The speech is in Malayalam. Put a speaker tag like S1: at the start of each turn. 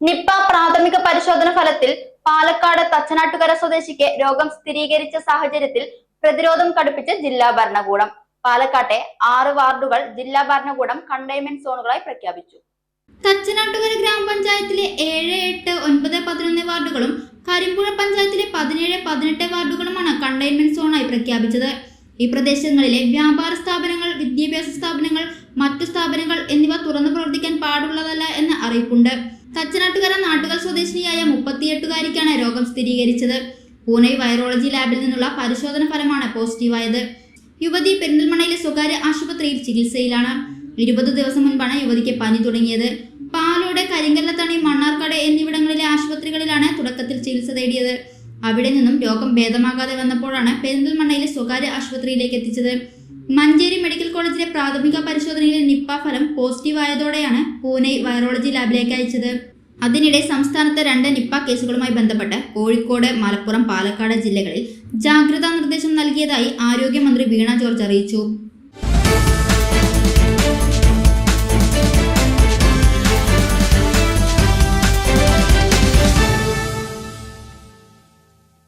S1: നിപ്പ പ്രാഥമിക പരിശോധന ഫലത്തിൽ പാലക്കാട് തച്ചനാട്ടുകര സ്വദേശിക്ക് രോഗം സ്ഥിരീകരിച്ച സാഹചര്യത്തിൽ പ്രതിരോധം കടുപ്പിച്ച് ജില്ലാ ഭരണകൂടം. പാലക്കാട്ടെ ആറ് വാർഡുകൾ ജില്ലാ ഭരണകൂടം കണ്ടെയ്ൻമെന്റ് സോണുകളായി പ്രഖ്യാപിച്ചു.
S2: തച്ചനാട്ടുകര ഗ്രാമപഞ്ചായത്തിലെ ഏഴ് എട്ട് ഒൻപത് പതിനൊന്ന് വാർഡുകളും കരിമ്പുഴ പഞ്ചായത്തിലെ പതിനേഴ് പതിനെട്ട് വാർഡുകളുമാണ് കണ്ടെയ്ൻമെന്റ് സോണായി പ്രഖ്യാപിച്ചത്. ഈ പ്രദേശങ്ങളിലെ വ്യാപാര സ്ഥാപനങ്ങൾ വിദ്യാഭ്യാസ സ്ഥാപനങ്ങൾ മറ്റു സ്ഥാപനങ്ങൾ എന്നിവ തുറന്നു പ്രവർത്തിക്കാൻ പാടുള്ളതല്ല എന്ന് അറിയിപ്പുണ്ട്. തച്ചനാട്ടുകര നാട്ടുകൽ സ്വദേശിനിയായ മുപ്പത്തിയെട്ടുകാരിക്കാണ് രോഗം സ്ഥിരീകരിച്ചത്. പൂനെ വൈറോളജി ലാബിൽ നിന്നുള്ള പരിശോധന ഫലമാണ് പോസിറ്റീവായത്. യുവതി പെരിന്തൽമണയിലെ സ്വകാര്യ ആശുപത്രിയിൽ ചികിത്സയിലാണ്. ഇരുപത് ദിവസം മുൻപാണ് യുവതിക്ക് പനി തുടങ്ങിയത്. പാലോട് കരിങ്കല്ലത്തണി മണ്ണാർക്കാട് എന്നിവിടങ്ങളിലെ ആശുപത്രികളിലാണ് തുടക്കത്തിൽ ചികിത്സ തേടിയത്. അവിടെ നിന്നും രോഗം ഭേദമാകാതെ വന്നപ്പോഴാണ് പെരിന്തൽമണ്ണയിലെ സ്വകാര്യ ആശുപത്രിയിലേക്ക് എത്തിച്ചത്. മഞ്ചേരി മെഡിക്കൽ കോളേജിലെ പ്രാഥമിക പരിശോധനയിൽ നിപ്പ ഫലം പോസിറ്റീവ് ആയതോടെയാണ് പൂനെ വൈറോളജി ലാബിലേക്ക് അയച്ചത്. അതിനിടെ സംസ്ഥാനത്തെ രണ്ട് നിപ്പ കേസുകളുമായി ബന്ധപ്പെട്ട് കോഴിക്കോട് മലപ്പുറം പാലക്കാട് ജില്ലകളിൽ ജാഗ്രതാ നിർദ്ദേശം നൽകിയതായി ആരോഗ്യമന്ത്രി വീണ ജോർജ് അറിയിച്ചു.